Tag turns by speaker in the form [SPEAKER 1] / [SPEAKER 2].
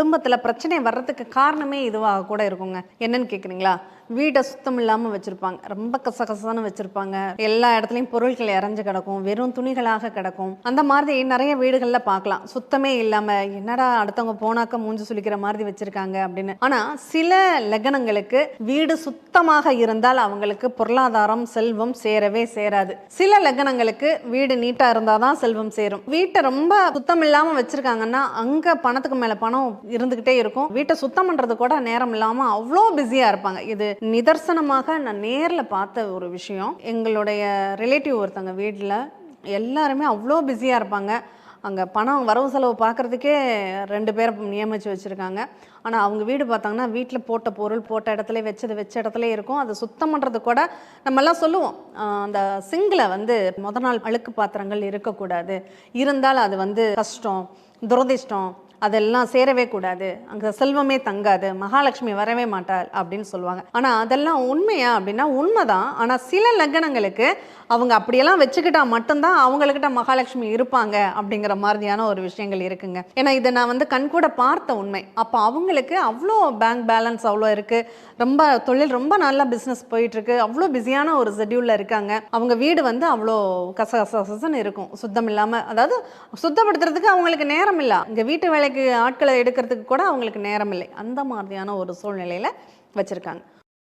[SPEAKER 1] குடும்பத்தில் பிரச்சனை வர்றதுக்கு காரணமே இதுவாக கூட இருக்குங்க. என்னன்னு கேட்குறீங்களா வீட்டை சுத்தம் இல்லாமல் வச்சுருப்பாங்க. ரொம்ப கசகசன்னு வச்சுருப்பாங்க. எல்லா இடத்துலையும் பொருட்கள் இறஞ்சு கிடக்கும். வெறும் துணிகளாக கிடக்கும். அந்த மாதிரி நிறைய வீடுகளில் பார்க்கலாம். சுத்தமே இல்லாமல் என்னடா அடுத்தவங்க போனாக்க மூஞ்சி சுளிக்கிற மாதிரி வச்சுருக்காங்க அப்படின்னு. ஆனால் சில லக்னங்களுக்கு வீடு சுத்தமாக இருந்தால் அவங்களுக்கு பொருளாதாரம் செல்வம் சேரவே சேராது. சில லக்னங்களுக்கு வீடு நீட்டாக இருந்தால் தான் செல்வம் சேரும். வீட்டை ரொம்ப சுத்தம் இல்லாமல் வச்சுருக்காங்கன்னா அங்கே பணத்துக்கு மேலே பணம் இருந்துக்கிட்டே இருக்கும். வீட்டை சுத்தம் பண்ணுறது கூட நேரம் இல்லாமல் அவ்வளோ பிஸியாக இருப்பாங்க. இது நிதர்சனமாக நான் நேரில் பார்த்த ஒரு விஷயம். எங்களுடைய ரிலேட்டிவ் ஒருத்தங்க வீட்டில் எல்லாருமே அவ்வளோ பிஸியாக இருப்பாங்க. அங்கே பணம் வரவு செலவு பார்க்குறதுக்கே ரெண்டு பேரை நியமித்து வச்சுருக்காங்க. ஆனால் அவங்க வீடு பார்த்தாங்கன்னா வீட்டில் போட்ட பொருள் போட்ட இடத்துல வச்சது வச்ச இடத்துல இருக்கும். அதை சுத்தம் பண்ணுறது கூட நம்மெல்லாம் சொல்லுவோம். அந்த சிங்கில் வந்து முத நாள் அழுக்கு பாத்திரங்கள் இருக்கக்கூடாது. இருந்தால் அது வந்து கஷ்டம் துரதிர்ஷ்டம். அதெல்லாம் சேரவே கூடாது. அங்கே செல்வமே தங்காது. மகாலட்சுமி வரவே மாட்டாள் அப்படின்னு சொல்லுவாங்க. ஆனால் அதெல்லாம் உண்மையா அப்படின்னா உண்மைதான். ஆனால் சில லக்னங்களுக்கு அவங்க அப்படியெல்லாம் வச்சுக்கிட்டா மட்டும்தான் அவங்கக்கிட்ட மகாலட்சுமி இருப்பாங்க அப்படிங்கிற மாதிரியான ஒரு விஷயங்கள் இருக்குங்க. ஏன்னா இதை நான் வந்து கண்கூட பார்த்த உண்மை. அப்போ அவங்களுக்கு அவ்வளோ பேங்க் பேலன்ஸ் அவ்வளோ இருக்குது ரொம்ப தொழில் ரொம்ப நல்லா பிஸ்னஸ் போயிட்டுருக்கு. அவ்வளோ பிஸியான ஒரு ஷெட்யூலில் இருக்காங்க. அவங்க வீடு வந்து அவ்வளோ கச கச கசன்னு இருக்கும். சுத்தம் இல்லாமல் அதாவது சுத்தப்படுத்துறதுக்கு அவங்களுக்கு நேரம் இல்லை. இங்கே வீட்டு வேலைக்கு ஆட்களை எடுக்கிறதுக்கு கூட அவங்களுக்கு நேரம் இல்லை அந்த மாதிரியான ஒரு சூழ்நிலையில் வச்சுருக்காங்க.